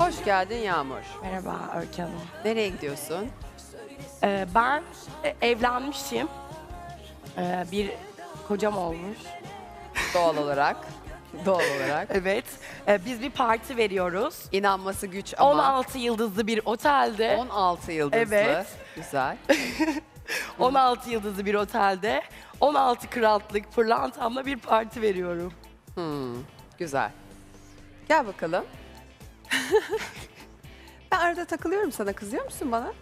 Hoş geldin Yağmur. Merhaba Öykü Hanım. Nereye gidiyorsun? Ee, ben e, evlenmişim. Ee, bir kocam olmuş. Doğal olarak. Doğal olarak. Evet. Ee, biz bir parti veriyoruz. İnanması güç ama 16 yıldızlı bir otelde. 16 yıldızlı. Evet. Güzel. 16 yıldızlı bir otelde. 16 krallık pırlantamla bir parti veriyorum. Hmm, güzel. Gel bakalım. ben arada takılıyorum sana. Kızıyor musun bana?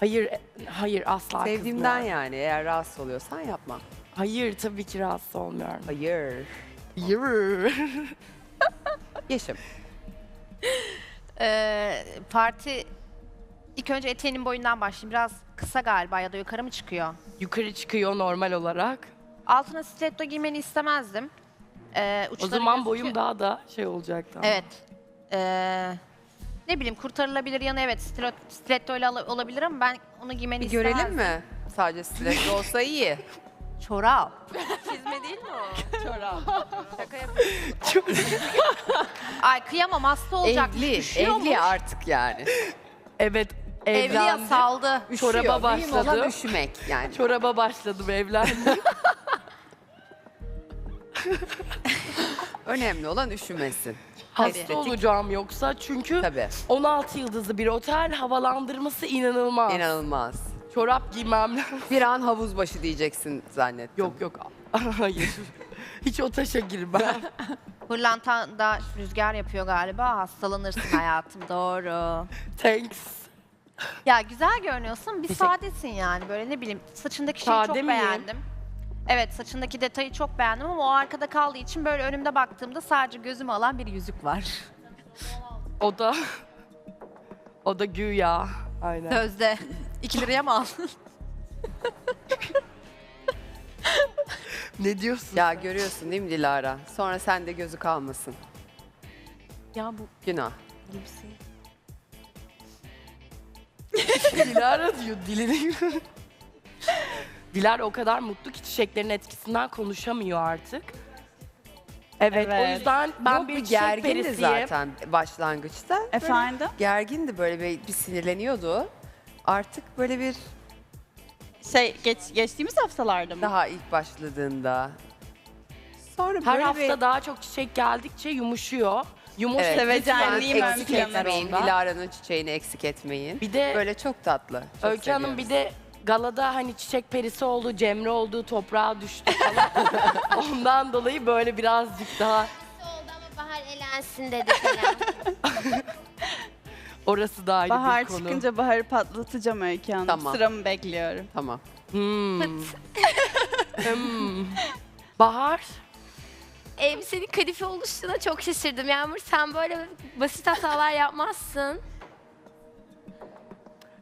Hayır, e, hayır asla Sevdiğimden kızmıyorum. yani. Eğer rahatsız oluyorsan yapma. Hayır tabii ki rahatsız olmuyorum. Hayır. Hayır. Yeşim. Ee, parti ilk önce eteğinin boyundan başlayayım. Biraz kısa galiba ya da yukarı mı çıkıyor? Yukarı çıkıyor normal olarak. Altına stiletto giymeni istemezdim. Ee, O uçları zaman gözüküyor- boyum daha da şey olacaktı. ama. Evet. Ee, ne bileyim kurtarılabilir yanı evet stiletto, stiletto ile ala- olabilir ama ben onu giymeni Bir istemezdim. görelim mi? Sadece stiletto olsa iyi. Çorap. Çizme değil mi o? Şaka yapıyorum. Ay kıyamam hasta olacak. Evli. Üşüyormuş. Evli artık yani. Evet, Evli ya evlendim. saldı. Üşüyor. Çoraba Mühim olan başladı. üşümek yani. Çoraba başladım, evlendim. Önemli olan üşümesin. Hasta olacağım yoksa çünkü Tabii. 16 yıldızlı bir otel havalandırması inanılmaz. İnanılmaz. Çorap giymem lazım. Bir an havuz başı diyeceksin zannettim. Yok yok. Hayır. Hiç o taşa girmem. Pırlantanda rüzgar yapıyor galiba. Hastalanırsın hayatım. Doğru. Thanks. Ya güzel görünüyorsun. Bir Teşekkür- sadesin yani. Böyle ne bileyim saçındaki şeyi Sade çok miyim? beğendim. Evet saçındaki detayı çok beğendim ama o arkada kaldığı için böyle önümde baktığımda sadece gözümü alan bir yüzük var. O da o da güya. Aynen. Sözde. 2 liraya mı aldın? Ne diyorsun? Ya görüyorsun değil mi Dilara? Sonra sende gözü kalmasın. Ya bu Günah. gibisi. Dilara diyor dilini. Dilara o kadar mutlu ki çiçeklerin etkisinden konuşamıyor artık. Evet, o yüzden ben Yok, bir bir çiçek gergindi perisiyim. zaten başlangıçta. Böyle Efendim? gergindi böyle bir, bir sinirleniyordu. Artık böyle bir Şey geç, geçtiğimiz haftalarda mı? daha ilk başladığında. Sonra Her böyle hafta bir daha çok çiçek geldikçe yumuşuyor. Yumuş evet, sevecenliğim ön eksik plana etmeyin. onda. Dilara'nın çiçeğini eksik etmeyin. Bir de Böyle çok tatlı. Çok Öykü Hanım seviyoruz. bir de galada hani çiçek perisi oldu, Cemre oldu, toprağa düştü falan. Ondan dolayı böyle birazcık daha oldu ama Bahar elensin dedi falan. orası da ayrı Bahar bir konu. çıkınca Bahar'ı patlatacağım Öykü Hanım. Tamam. Sıramı bekliyorum. Tamam. Hmm. Hmm. Bahar, Elbisenin kadife oluşuna çok şaşırdım. Yağmur sen böyle basit hatalar yapmazsın.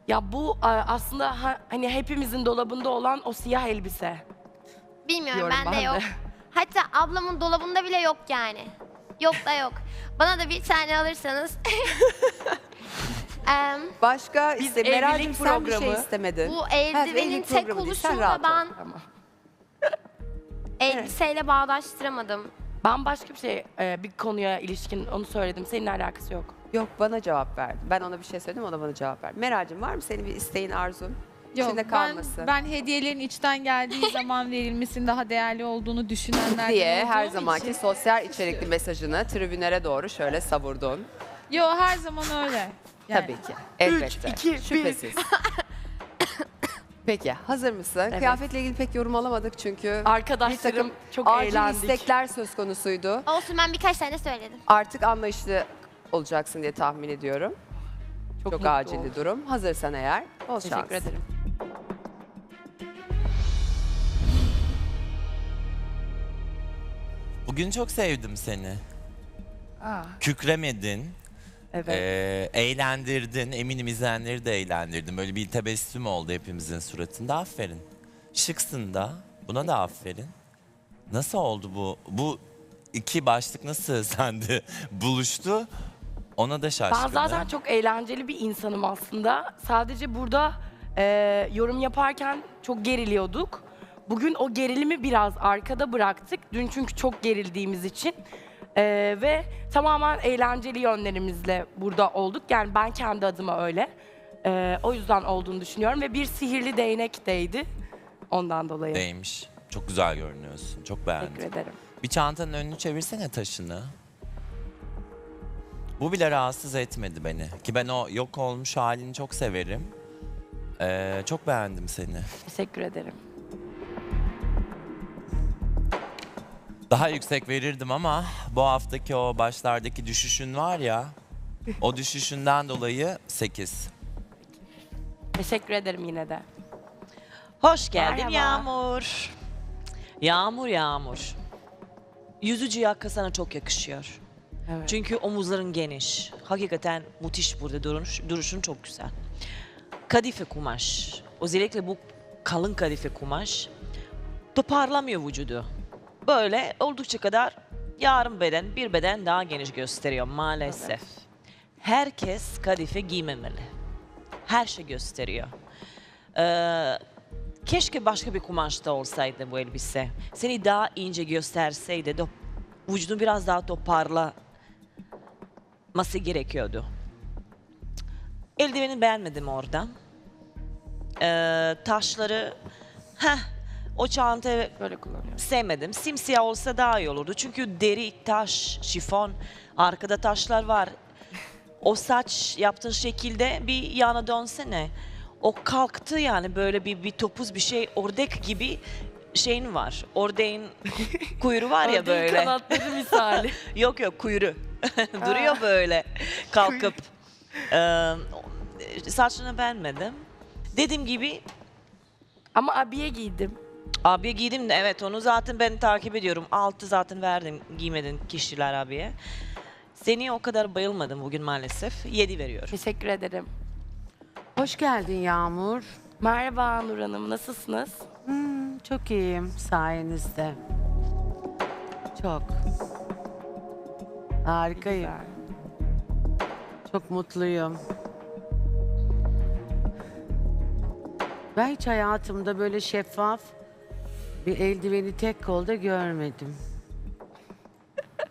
Ya bu a, aslında ha- hani hepimizin dolabında olan o siyah elbise. Bilmiyorum Diyorum ben de ben de. yok. Hatta ablamın dolabında bile yok yani. Yok da yok. Bana da bir tane alırsanız. Em, Başka iste, evlilik Meral'cim sen bir şey programı- istemedin. bu eldivenin evlilik tek programı değil, sen oluşunu rahat da ol. ben Tamam. elbiseyle bağdaştıramadım. Ben başka bir şey, e, bir konuya ilişkin onu söyledim. Seninle alakası yok. Yok bana cevap verdi. Ben ona bir şey söyledim o da bana cevap verdi. Meral'cim var mı senin bir isteğin arzun? Yok İçinde ben, kalması. ben hediyelerin içten geldiği zaman verilmesinin daha değerli olduğunu düşünenlerden diye her zamanki için- sosyal içerikli mesajını tribünlere doğru şöyle savurdun. Yo her zaman öyle. Yani. Tabii ki. Elbette. iki, bir. Şüphesiz. Peki hazır mısın? Kıyafetle ilgili pek yorum alamadık çünkü Arkadaşlarım çok acil eğlendik. istekler söz konusuydu. Olsun ben birkaç tane söyledim. Artık anlayışlı olacaksın diye tahmin ediyorum. Çok, mutlu acil bir durum. Hazırsan eğer bol şans. Teşekkür ederim. Bugün çok sevdim seni. Kükremedin, Evet. eee, eğlendirdin. Eminim izleyenleri de eğlendirdin. Böyle bir tebessüm oldu hepimizin suratında. Aferin. Şıksın da. Buna da aferin. Nasıl oldu bu? Bu iki başlık nasıl sende buluştu? Ona da şaşkınım. Ben zaten çok eğlenceli bir insanım aslında. Sadece burada e, yorum yaparken çok geriliyorduk. Bugün o gerilimi biraz arkada bıraktık. Dün çünkü çok gerildiğimiz için Ee, ve tamamen eğlenceli yönlerimizle burada olduk. Yani ben kendi adıma öyle. Ee, o yüzden olduğunu düşünüyorum ve bir sihirli değnek değdi. Ondan dolayı. Değmiş. Çok güzel görünüyorsun. Çok beğendim. Teşekkür ederim. Bir çantanın önünü çevirsene taşını. Bu bile rahatsız etmedi beni. Ki ben o yok olmuş halini çok severim. Ee, çok beğendim seni. Teşekkür ederim. Daha yüksek verirdim ama bu haftaki o başlardaki düşüşün var ya. O düşüşünden dolayı 8. Teşekkür ederim yine de. Hoş geldin Merhaba. Yağmur. Yağmur Yağmur. Yüzücü yaka sana çok yakışıyor. Evet. Çünkü omuzların geniş. Hakikaten müthiş burada duruş, duruşun çok güzel. Kadife kumaş. Özellikle bu kalın kadife kumaş toparlamıyor vücudu. Böyle oldukça kadar yarım beden, bir beden daha geniş gösteriyor maalesef. Herkes kadife giymemeli. Her şey gösteriyor. Ee, keşke başka bir kumaşta olsaydı bu elbise. Seni daha ince gösterseydi, de, vücudun biraz daha toparlaması gerekiyordu. Eldiveni beğenmedim orada. Ee, taşları, heh, o çantayı Böyle kullanıyorum. sevmedim. Simsiyah olsa daha iyi olurdu. Çünkü deri, taş, şifon, arkada taşlar var. O saç yaptığın şekilde bir yana dönsene. O kalktı yani böyle bir, bir topuz bir şey, ördek gibi şeyin var. Ördeğin kuyruğu var ya Ördeğin böyle. kanatları misali. Yok yok kuyruğu. Duruyor böyle kalkıp. Ee, saçını beğenmedim. Dediğim gibi Ama abiye giydim. Abiye giydim de evet onu zaten ben takip ediyorum. Altı zaten verdim giymedin kişiler abiye. Seni o kadar bayılmadım bugün maalesef. Yedi veriyorum. Teşekkür ederim. Hoş geldin Yağmur. Merhaba Nur Hanım, nasılsınız? Hmm, çok iyiyim sayenizde. Çok. Harikayım. Güzel. Çok mutluyum. Ben hiç hayatımda böyle şeffaf bir eldiveni tek kolda görmedim.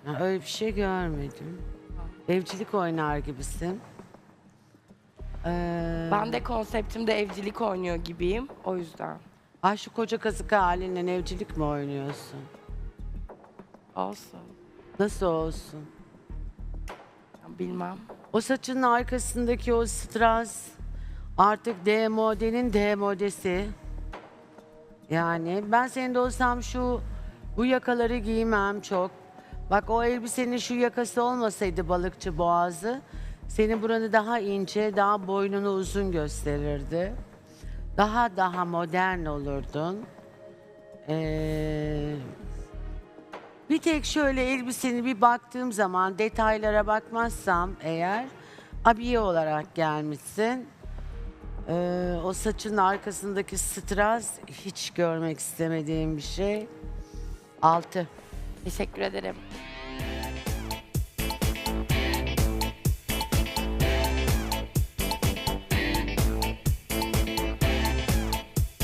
Ya öyle bir şey görmedim. Evcilik oynar gibisin. Ee, Ben de konseptimde evcilik oynuyor gibiyim. O yüzden. Ay şu koca kazık halinle evcilik mi oynuyorsun? Olsun. Nasıl olsun? Bilmem. O saçının arkasındaki o strass artık demodenin demodesi. Yani ben senin de olsam şu bu yakaları giymem çok. Bak o elbisenin şu yakası olmasaydı balıkçı boğazı senin buranı daha ince, daha boynunu uzun gösterirdi. Daha daha modern olurdun. Ee, bir tek şöyle elbiseni bir baktığım zaman detaylara bakmazsam eğer abiye olarak gelmişsin. Ee, o saçın arkasındaki strass hiç görmek istemediğim bir şey. Altı. Teşekkür ederim.